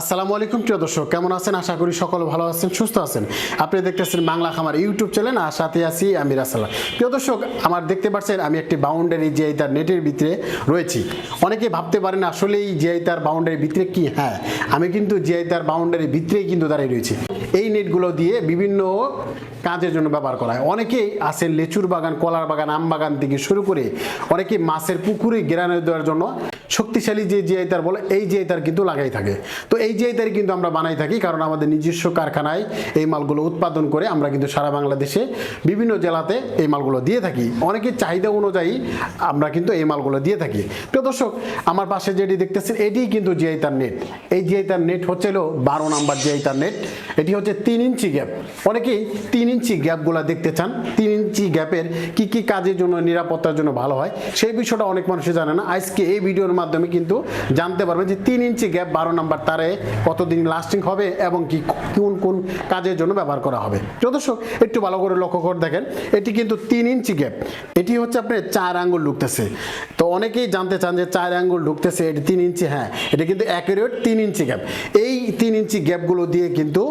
আসসালামু আলাইকুম, প্রিয় দর্শক। কেমন আছেন? আশা করি সকল ভালো আছেন, সুস্থ আছেন। আপনি দেখতেছেন বাংলা খামার ইউটিউব চ্যানেল, আর সাথে আছি আমি রাসাল্লাহ প্রিয় দর্শক, আমার দেখতে পাচ্ছেন আমি একটি বাউন্ডারি যে তার নেটের ভিতরে রয়েছি। অনেকে ভাবতে পারেন আসলে এই যে তার বাউন্ডারির ভিতরে কি? হ্যাঁ আমি কিন্তু যে তার বাউন্ডারির ভিতরেই কিন্তু দাঁড়িয়ে রয়েছি। এই নেটগুলো দিয়ে বিভিন্ন কাজের জন্য ব্যবহার করা হয়। অনেকেই আছে লেচুর বাগান, কলার বাগান, আম বাগান থেকে শুরু করে অনেকে মাছের পুকুরে গ্রানে দেওয়ার জন্য শক্তিশালী যে জিআই তার বলে, এই জিআই তার কিন্তু লাগাই থাকে। তো এই জিআই তার কিন্তু আমরা বানাই থাকি কারণ আমাদের নিজস্ব কারখানায় এই মালগুলো উৎপাদন করে আমরা কিন্তু সারা বাংলাদেশে বিভিন্ন জেলাতে এই মালগুলো দিয়ে থাকি। অনেকের চাহিদা অনুযায়ী আমরা কিন্তু এই মালগুলো দিয়ে থাকি। প্রিয় দর্শক, আমার পাশে যেটি দেখতেছেন এটি কিন্তু জিআই তার নেট। এই জিআই তার নেট হচ্ছে হলো বারো নাম্বার জিআই তার নেট। এটি হচ্ছে তিন ইঞ্চি গ্যাপ অনেকেই তিন ইঞ্চি গ্যাপগুলো দেখতে চান। তিন ইঞ্চি গ্যাপের কি কি কাজের জন্য, নিরাপত্তার জন্য ভালো হয়, সেই বিষয়টা অনেক মানুষই জানে না। আজকে এই ভিডিওর মাধ্যমে কিন্তু জানতে পারবেন যে তিন ইঞ্চি গ্যাপ বারো নাম্বার তারে কতদিন লাস্টিং হবে এবং কি কোন কোন কাজের জন্য ব্যবহার করা হবে। দর্শক, একটু ভালো করে লক্ষ্য করে দেখেন, এটি কিন্তু তিন ইঞ্চি গ্যাপ। এটি হচ্ছে আপনার চার আঙ্গুল ঢুকতেছে। তো অনেকেই জানতে চান যে চার আঙ্গুল ঢুকতেছে, এটি তিন ইঞ্চি হ্যাঁ এটা কিন্তু অ্যাকুরেট তিন ইঞ্চি গ্যাপ। এই তিন ইঞ্চি গ্যাপগুলো দিয়ে কিন্তু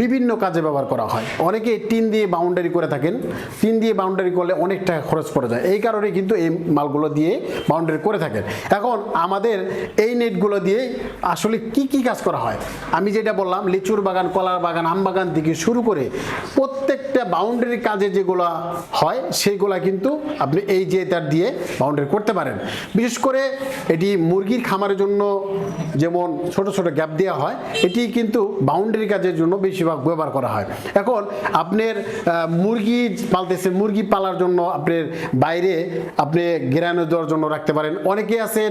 বিভিন্ন কাজে ব্যবহার করা হয়। অনেকে টিন দিয়ে বাউন্ডারি করে থাকেন টিন দিয়ে বাউন্ডারি করলে অনেক টাকা খরচ পড়ে যায়। এই কারণে কিন্তু এই মালগুলো দিয়ে বাউন্ডারি করে থাকেন। এখন আমাদের এই নেটগুলো দিয়ে আসলে কি কি কাজ করা হয়? আমি যেটা বললাম, লিচুর বাগান, কলার বাগান, আম বাগান থেকে শুরু করে প্রত্যেকটা বাউন্ডারি কাজে যেগুলো হয়, সেইগুলা কিন্তু আপনি এই যে তার দিয়ে বাউন্ডারি করতে পারেন। বিশেষ করে এটি মুরগির খামারের জন্য যেমন ছোট ছোট গ্যাপ দেওয়া হয়, এটি কিন্তু বাউন্ডারি কাজের জন্য বেশিরভাগ ব্যবহার করা হয়। এখন আপনার মুরগি পালতেছে, মুরগি পালার জন্য আপনার বাইরে আপনি গ্রানে দেওয়ার জন্য রাখতে পারেন। অনেকে আছেন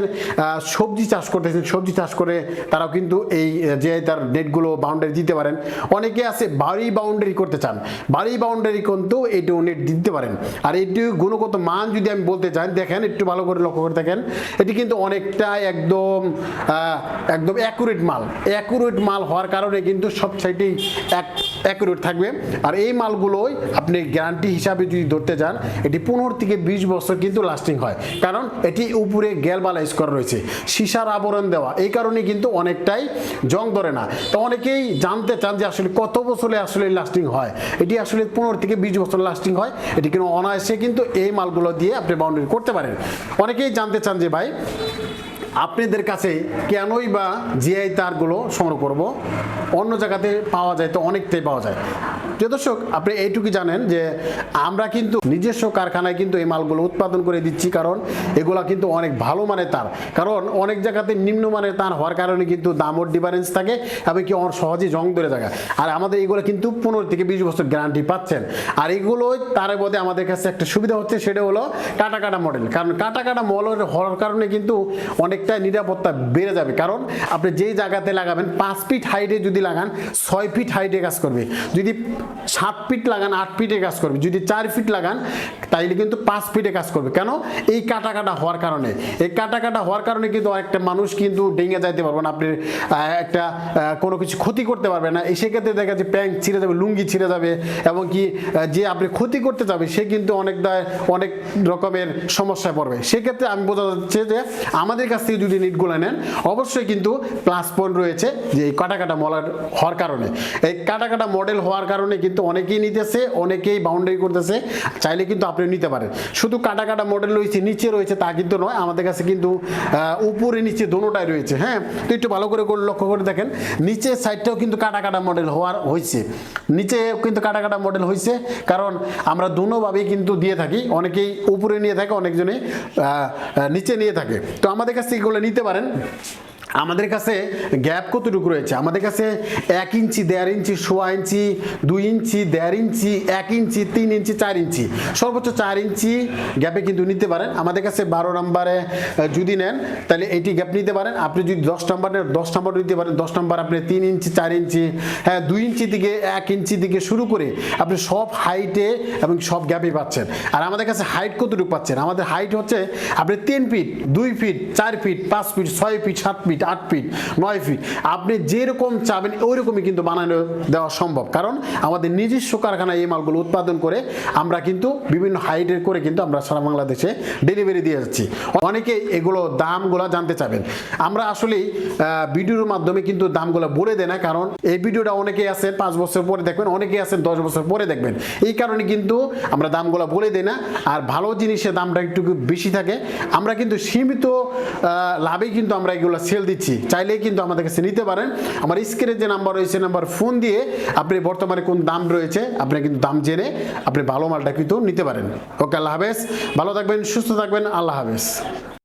সবজি চাষ করতেছেন, সবজি চাষ করে তারাও কিন্তু এই যে তার নেটগুলো বাউন্ডারি দিতে পারেন। অনেকে আছে, বাড়ি বাউন্ডারি করতে চান। বাড়ি বাউন্ডারি কিন্তু এইটিও নেট দিতে পারেন। আর এটি গুণগত মান যদি আমি বলতে চাই, দেখেন, একটু ভালো করে লক্ষ্য করে দেখেন, এটি কিন্তু অনেকটা একদম একদম অ্যাকুরেট মাল। অ্যাকুরেট মাল হওয়ার কারণে কিন্তু সব সাইডেই এক অ্যাকুরেট থাকবে। আর এই মালগুলোই আপনি গ্যারান্টি হিসাবে যদি ধরতে যান, এটি পনেরো থেকে বিশ বছর কিন্তু লাস্টিং হয়। কারণ এটি উপরে গ্যালবালাইজ করা রয়েছে। সীসার আবরণ দেওয়া, এই কারণে কিন্তু অনেকটাই জং ধরে না। তো অনেকেই জানতে চান যে আসলে কত বছরে আসলে লাস্টিং হয়। এটি আসলে পনেরো থেকে বিশ বছর লাস্টিং হয়। এটি কিন্তু অনায়াসে কিন্তু এই মালগুলো দিয়ে আপনি বাউন্ডারি করতে পারেন। অনেকেই জানতে চান যে ভাই আপনাদের কাছে কেনই বা জিআই তারগুলো সংগ্রহ করব? অন্য জায়গাতে পাওয়া যায় তো অনেকটাই পাওয়া যায়। প্রিয় দর্শক, আপনি এইটুকু জানেন যে আমরা কিন্তু নিজস্ব কারখানায় কিন্তু এই মালগুলো উৎপাদন করে দিচ্ছি কারণ এগুলা কিন্তু অনেক ভালো মানের তার। কারণ অনেক জায়গাতে নিম্নমানের তার হওয়ার কারণে কিন্তু দামর ডিফারেন্স থাকে এবং কি অনেক সহজেই জং ধরে থাকে। আর আমাদের এগুলো কিন্তু পনেরো থেকে বিশ বছর গ্যারান্টি পাচ্ছেন। আর এগুলো তার মধ্যে আমাদের কাছে একটা সুবিধা হচ্ছে, সেটা হলো কাটা কাটা মডেল কারণ কাটা কাটা মডেল হওয়ার কারণে কিন্তু অনেকটা নিরাপত্তা বেড়ে যাবে। কারণ আপনি যেই জায়গাতে লাগাবেন, পাঁচ ফিট হাইটে যদি লাগান, ছয় ফিট হাইটে কাজ করবে। যদি সাত ফিট লাগান, আট ফিটে কাজ করবে। যদি চার ফিট লাগান, তাইলে কিন্তু পাঁচ ফিটে কাজ করবে। কেন? এই কাটা কাটা হওয়ার কারণে। এই কাটা কাটা হওয়ার কারণে কিন্তু একটা মানুষ কিন্তু ডেঙে যাইতে পারবেন আপনি একটা কোনো কিছু ক্ষতি করতে পারবে না। সেক্ষেত্রে দেখা যাচ্ছে প্যান্ট ছিঁড়ে যাবে, লুঙ্গি ছিঁড়ে যাবে, এবং কি যে আপনি ক্ষতি করতে যাবে, সে কিন্তু অনেকটা অনেক রকমের সমস্যায় পড়বে। সেক্ষেত্রে আমি বোঝা যাচ্ছে যে, আমাদের কাছ থেকে যদি নিটগুলো নেন, অবশ্যই কিন্তু প্লাস পয়েন্ট রয়েছে যে এই কাটা কাটা মলার হওয়ার কারণে। এই কাটা কাটা মডেল হওয়ার কারণে কিন্তু অনেকেই নিতেছে, অনেকেই বাউন্ডারি করতেছে, চাইলে কিন্তু আপনি নিতে পারেন। শুধু কাটা কাটা মডেল রয়েছে, নিচে রয়েছে তা কিন্তু নয়, আমাদের কাছে কিন্তু উপরে নিচে দোনোটাই রয়েছে হ্যাঁ? তো একটু ভালো করে লক্ষ্য করে দেখেন, নিচের সাইডটাও কিন্তু কাটা কাটা মডেল হওয়ার হয়েছে। নিচে কিন্তু কাটা কাটা মডেল হয়েছে, কারণ আমরা দুনোভাবেই কিন্তু দিয়ে থাকি, অনেকেই উপরে নিয়ে থাকে, অনেকজনে নিচে নিয়ে থাকে। তো আমাদের কাছ থেকে এগুলো নিতে পারেন। আমাদের কাছে গ্যাপ কতটুকু রয়েছে? আমাদের কাছে এক ইঞ্চি, দেড় ইঞ্চি, সোয়া ইঞ্চি, দুই ইঞ্চি, দেড় ইঞ্চি, এক ইঞ্চি, তিন ইঞ্চি, চার ইঞ্চি। সর্বোচ্চ চার ইঞ্চি গ্যাপে কিন্তু নিতে পারেন। আমাদের কাছে বারো নম্বরে যদি নেন, তাহলে এইটি গ্যাপ নিতে পারেন। আপনি যদি দশ নম্বর দশ নম্বর নিতে পারেন, দশ নম্বর আপনি তিন ইঞ্চি, চার ইঞ্চি হ্যাঁ দুই ইঞ্চি থেকে এক ইঞ্চি থেকে শুরু করে আপনি সব হাইটে এবং সব গ্যাপে পাচ্ছেন। আর আমাদের কাছে হাইট কতটুকু পাচ্ছেন? আমাদের হাইট হচ্ছে আপনি তিন ফিট, দুই ফিট, চার ফিট, পাঁচ ফিট, ছয় ফিট, সাত ফিট। ফিট আট ফিট নয় ফিট। আপনি যেরকম চাবেন ওই ওইরকমই কিন্তু বানানো দেওয়া সম্ভব। কারণ আমাদের নিজস্ব কারখানায় এই মালগুলো উৎপাদন করে আমরা কিন্তু বিভিন্ন হাইটের করে কিন্তু আমরা সারা বাংলাদেশে ডেলিভারি দিয়ে যাচ্ছি। অনেকে এগুলো দামগুলো জানতে চাবেন। আমরা আসলে ভিডিওর মাধ্যমে কিন্তু দামগুলো বলে দেয় না, কারণ এই ভিডিওটা অনেকেই আছে, পাঁচ বছর পরে দেখবেন, অনেকেই আছেন দশ বছর পরে দেখবেন। এই কারণে কিন্তু আমরা দামগুলো বলে দিই না, আর ভালো জিনিসের দামটা একটু বেশি থাকে। আমরা কিন্তু সীমিত লাভে কিন্তু আমরা এগুলো সেল দিচ্ছি। চাইলেই কিন্তু আমাদের কাছে নিতে পারেন। আমার স্ক্রিনে যে নাম্বার রয়েছে নাম্বার ফোন দিয়ে আপনি বর্তমানে কোন দাম রয়েছে, আপনি কিন্তু দাম জেনে আপনি ভালো মালটা কিন্তু নিতে পারেন। ওকে, আল্লাহ হাফেজ। ভালো থাকবেন, সুস্থ থাকবেন, আল্লাহ হাফেজ।